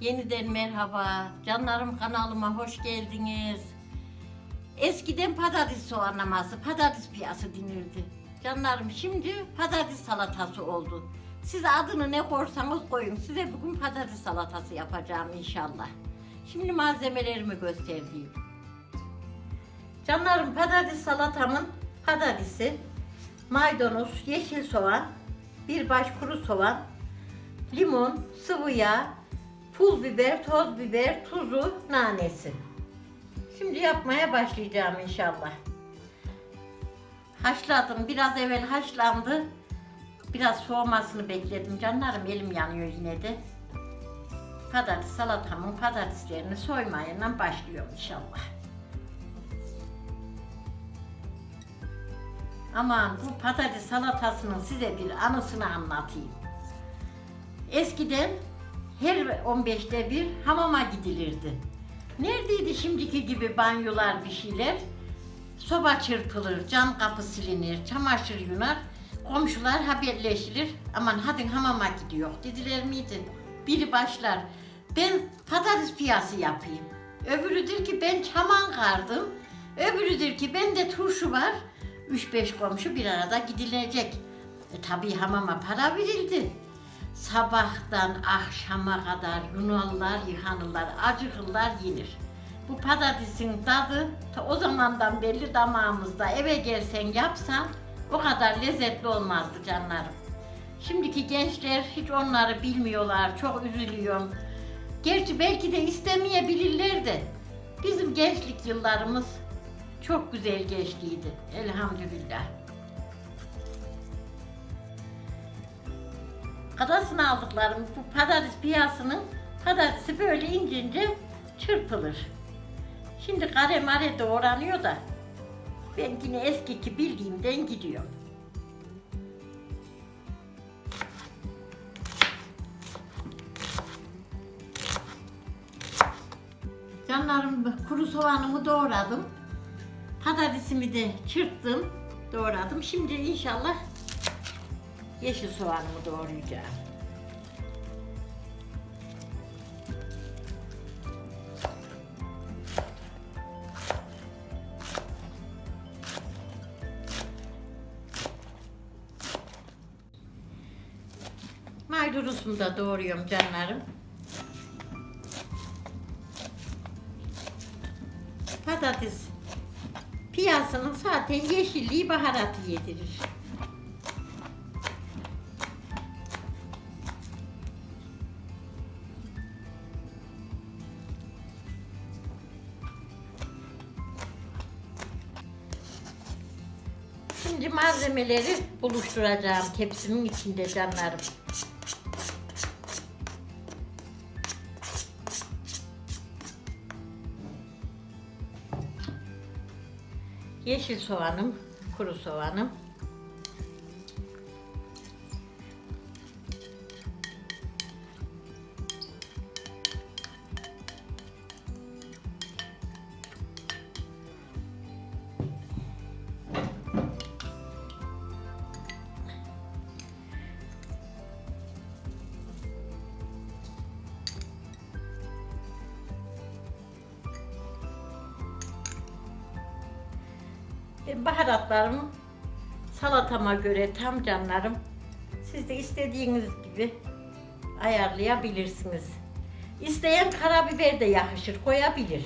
Yeniden merhaba. Canlarım kanalıma hoş geldiniz. Eskiden patates soğanlaması, patates piyası denirdi. Canlarım şimdi patates salatası oldu. Siz adını ne korsanız koyun. Size bugün patates salatası yapacağım inşallah. Şimdi malzemelerimi göstereyim. Canlarım patates salatamın patatesi, maydanoz, yeşil soğan, bir baş kuru soğan, limon, sıvı yağ, pul biber, toz biber, tuzu, nanesi. Şimdi yapmaya başlayacağım inşallah. Haşladım. Biraz evvel haşlandı. Biraz soğumasını bekledim. Canlarım elim yanıyor yine de. Patates salatamın patateslerini soymaya başlıyorum inşallah. Aman bu patates salatasının size bir anısını anlatayım. Eskiden her 15'te bir hamama gidilirdi. Neredeydi şimdiki gibi banyolar bir şeyler? Soba çırpılır, cam kapı silinir, çamaşır yunar, komşular haberleşilir. Aman hadi hamama gidiyor dediler miydi? Biri başlar, ben patates piyası yapayım. Öbürüdür ki ben çaman kardım. Öbürüdür ki bende turşu var. 3-5 komşu bir arada gidilecek. E tabii hamama para verildi. Sabahtan akşama kadar yunallar, yıkanırlar, acıkırlar, yenir. Bu patatesin tadı ta o zamandan belli damağımızda eve gelsen yapsan o kadar lezzetli olmazdı canlarım. Şimdiki gençler hiç onları bilmiyorlar, çok üzülüyorum. Gerçi belki de istemeyebilirler de bizim gençlik yıllarımız çok güzel geçtiydi elhamdülillah. Kadasını aldıklarım bu patates piyasının patatesi böyle ince ince çırpılır. Şimdi kare mare doğranıyor da ben yine eskiki bildiğimden gidiyorum. Canlarım kuru soğanımı doğradım. Patatesimi de çırptım, doğradım. Şimdi inşallah yeşil soğanımı doğrayacağım. Maydanozumu da doğruyorum canlarım. Patates piyasının zaten yeşilliği baharatı yedirir. Şimdi malzemeleri buluşturacağım tepsimin içinde canlarım. Yeşil soğanım, kuru soğanım. Ben baharatlarımı salatama göre tam canlarım. Siz de istediğiniz gibi ayarlayabilirsiniz. İsteyen karabiber de yakışır, koyabilir.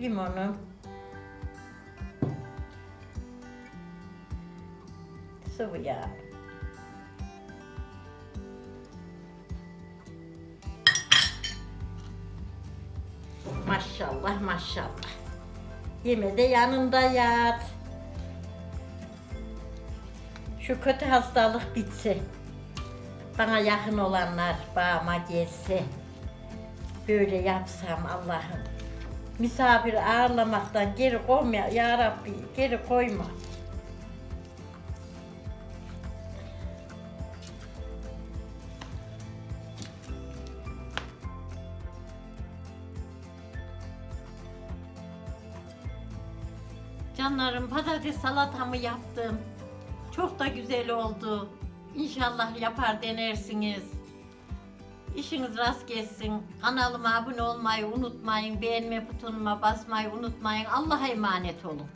Limonu. Sıvı yağ. Maşallah maşallah. Yeme de yanında yat. Şu kötü hastalık bitse. Bana yakın olanlar bağıma gelse. Böyle yapsam Allah'ım. Misafir ağırlamaktan geri koyma ya Rabbi geri koyma. Canlarım patates salatamı yaptım. Çok da güzel oldu. İnşallah yapar denersiniz. İşiniz rast gelsin. Kanalıma abone olmayı unutmayın. Beğenme butonuma basmayı unutmayın. Allah'a emanet olun.